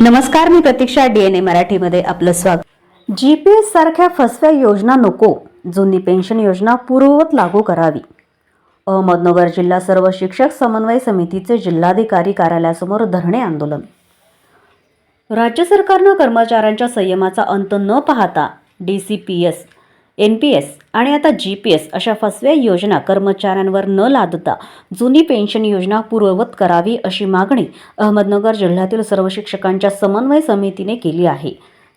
नमस्कार मी प्रतीक्षा डीएनए मराठीमध्ये आपलं स्वागत. जी पी एस सारख्या फसव्या योजना नको जुनी पेन्शन योजना पूर्ववत लागू करावी. अहमदनगर जिल्हा सर्व शिक्षक समन्वय समितीचे जिल्हाधिकारी कार्यालयासमोर धरणे आंदोलन. राज्य सरकारनं कर्मचाऱ्यांच्या संयमाचा अंत न पाहता D C P S N P S आणि आता जी पी एस अशा फसव्या योजना कर्मचाऱ्यांवर न लादता जुनी पेन्शन योजना पूर्ववत करावी अशी मागणी अहमदनगर जिल्ह्यातील सर्व शिक्षकांच्या समन्वय समितीने केली आहे.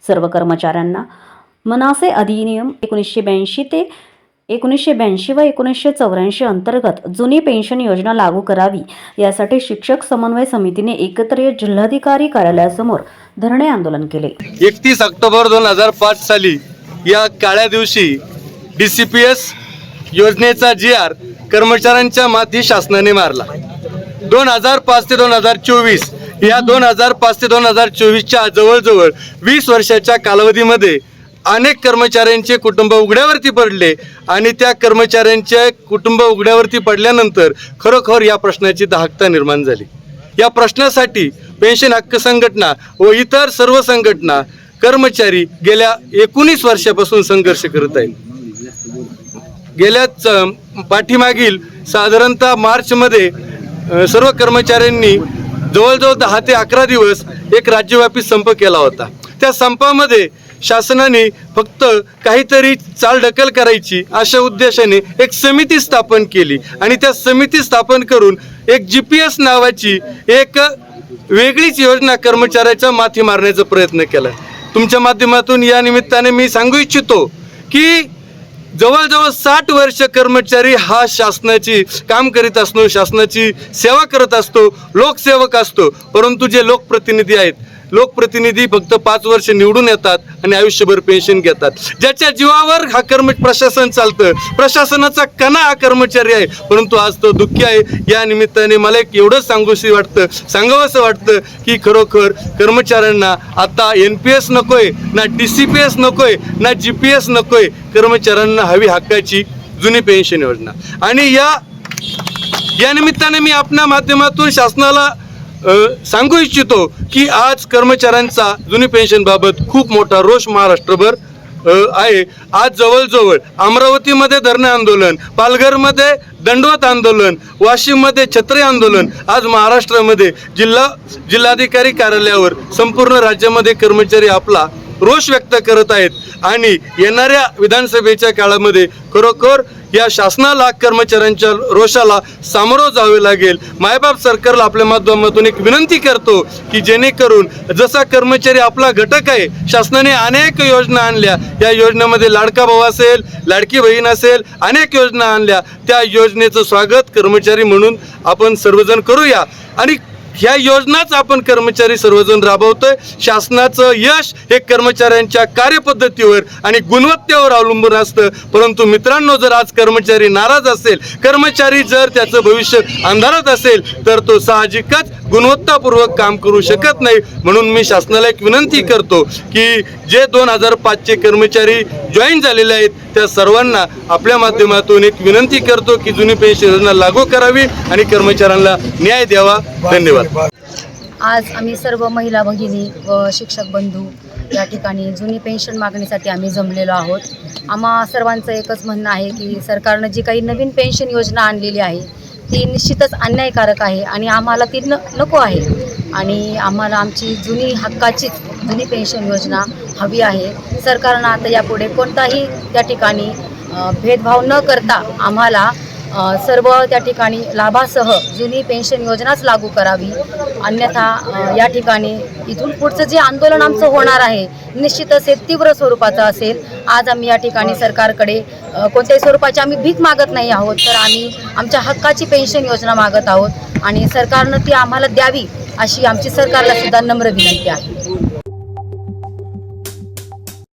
सर्व कर्मचाऱ्यांना मनासे अधिनियम एकोणीसशे ब्याऐंशी ते एकोणीसशे ब्याऐंशी व एकोणीसशे चौऱ्याऐंशी अंतर्गत जुनी पेन्शन योजना लागू करावी यासाठी शिक्षक समन्वय समितीने एकत्र येत जिल्हाधिकारी कार्यालयासमोर धरणे आंदोलन केले. एकतीस ऑक्टोबर दोन हजार पाच साली या काळ्या दिवशी डी सी पी एस योजनेचा जी आर कर्मचाऱ्यांच्या माथी शासनाने मारला. दोन हजार पाच ते दोन हजार चोवीस या दोन हजार पाच ते दोन हजार चोवीसच्या जवळजवळ वीस वर्षाच्या कालावधीमध्ये अनेक कर्मचाऱ्यांचे कुटुंब उघड्यावरती पडले आणि त्या कर्मचाऱ्यांचे कुटुंब उघड्यावरती पडल्यानंतर खरोखर या प्रश्नाची दाहकता निर्माण झाली. या प्रश्नासाठी पेन्शन हक्क संघटना व इतर सर्व संघटना कर्मचारी गेल्या एकोणीस वर्षापासून संघर्ष करत आहेत. गेल्या च- पाठीमागील साधारणतः मार्चमध्ये सर्व कर्मचाऱ्यांनी जवळजवळ दहा ते अकरा दिवस एक राज्यव्यापी संप केला होता. त्या संपामध्ये शासनाने फक्त काहीतरी चालढकल करायची अशा उद्देशाने एक समिती स्थापन केली आणि त्या समिती स्थापन करून एक जी पी एस नावाची एक वेगळीच योजना कर्मचाऱ्याच्या माथी मारण्याचा प्रयत्न केला. तुमच्या माध्यमातून या निमित्ताने मी सांगू इच्छितो की जवळजवळ साठ वर्ष कर्मचारी हा शासनाची काम करीत असतो शासनाची सेवा करत असतो लोकसेवक असतो. परंतु जे लोकप्रतिनिधी आहेत लोकप्रतिनिधी फक्त पाच वर्ष निवडून येतात आणि आयुष्यभर पेन्शन घेतात. ज्याच्या जीवावर हा कर्म प्रशासन चालतं. प्रशासनाचा कणा हा कर्मचारी आहे. परंतु आज तो दुःखी आहे. या निमित्ताने मला एक एवढंच सांगूशी वाटतं सांगावंसं वाटतं की खरोखर कर्मचाऱ्यांना आता एन पी एस नकोय ना डी सी पी एस नकोय ना जी पी एस नकोय. कर्मचाऱ्यांना हवी हक्काची जुनी पेन्शन योजना. आणि या या निमित्ताने मी आपल्या माध्यमातून शासनाला सांगू इच्छितो की आज कर्मचाऱ्यांचा जुनी पेन्शनबाबत खूप मोठा रोष महाराष्ट्रभर आहे. आज जवळजवळ अमरावतीमध्ये धरणे आंदोलन पालघरमध्ये दंडवत आंदोलन वाशिममध्ये छत्री आंदोलन आज महाराष्ट्रामध्ये जिल्हा जिल्हाधिकारी कार्यालयावर संपूर्ण राज्यामध्ये कर्मचारी आपला रोष व्यक्त करत आहेत. आणि येणाऱ्या विधानसभेच्या काळामध्ये खरोखर या शासनाला कर्मचाऱ्यांच्या रोषाला सामोरं जावे लागेल. मायबाप सरकारला आपल्या माध्यमातून एक विनंती करतो की जेणेकरून जसा कर्मचारी आपला घटक आहे शासनाने अनेक योजना आणल्या. या योजनेमध्ये लाडका भाऊ असेल लाडकी बहीण असेल अनेक योजना आणल्या. त्या योजनेचं स्वागत कर्मचारी म्हणून आपण सर्वजण करूया. आणि ह्या योजनाच आपण कर्मचारी सर्वजण राबवतोय. शासनाचं यश हे कर्मचाऱ्यांच्या कार्यपद्धतीवर आणि गुणवत्तेवर अवलंबून असतं. परंतु मित्रांनो जर आज कर्मचारी नाराज असेल कर्मचारी जर त्याचं भविष्य अंधारात असेल तर तो साहजिकच गुणवत्तापूर्वक काम करू शकत नाही. म्हणून मी शासनाला एक विनंती करतो की जे दोन हजार पाचचे कर्मचारी जॉईन झालेले आहेत त्या सर्वांना आपल्या माध्यमातून एक विनंती करतो की जुनी पेन्शन योजना लागू करावी आणि कर्मचाऱ्यांना न्याय द्यावा. धन्यवाद. आज आम्ही सर्व महिला भगिनी व शिक्षक बंधू या ठिकाणी जुनी पेन्शन मागणीसाठी आम्ही जमलेलो आहोत. आम्हा सर्वांचं एकच म्हणणं आहे की सरकारनं जी काही नवीन पेन्शन योजना आणलेली आहे ती निश्चितच अन्यायकारक आहे आणि आम्हाला ती न नको आहे. आणि आम्हाला आमची जुनी हक्काचीच जुनी पेन्शन योजना हवी आहे. सरकारनं आता यापुढे कोणताही त्या ठिकाणी भेदभाव न करता आम्हाला सर्व त्या ठिकाणी लाभासह जुनी पेन्शन योजनाच लागू करावी. अन्यथा या ठिकाणी इथून पुढचं जे आंदोलन आमचं होणार आहे निश्चितच हे तीव्र स्वरूपाचं असेल. आज आम्ही या ठिकाणी सरकारकडे कोणत्याही स्वरूपाची आम्ही भीक मागत नाही आहोत तर आम्ही आमच्या हक्काची पेन्शन योजना मागत आहोत आणि सरकारनं ती आम्हाला द्यावी अशी आमची सरकारला सुद्धा नम्र विनंती आहे.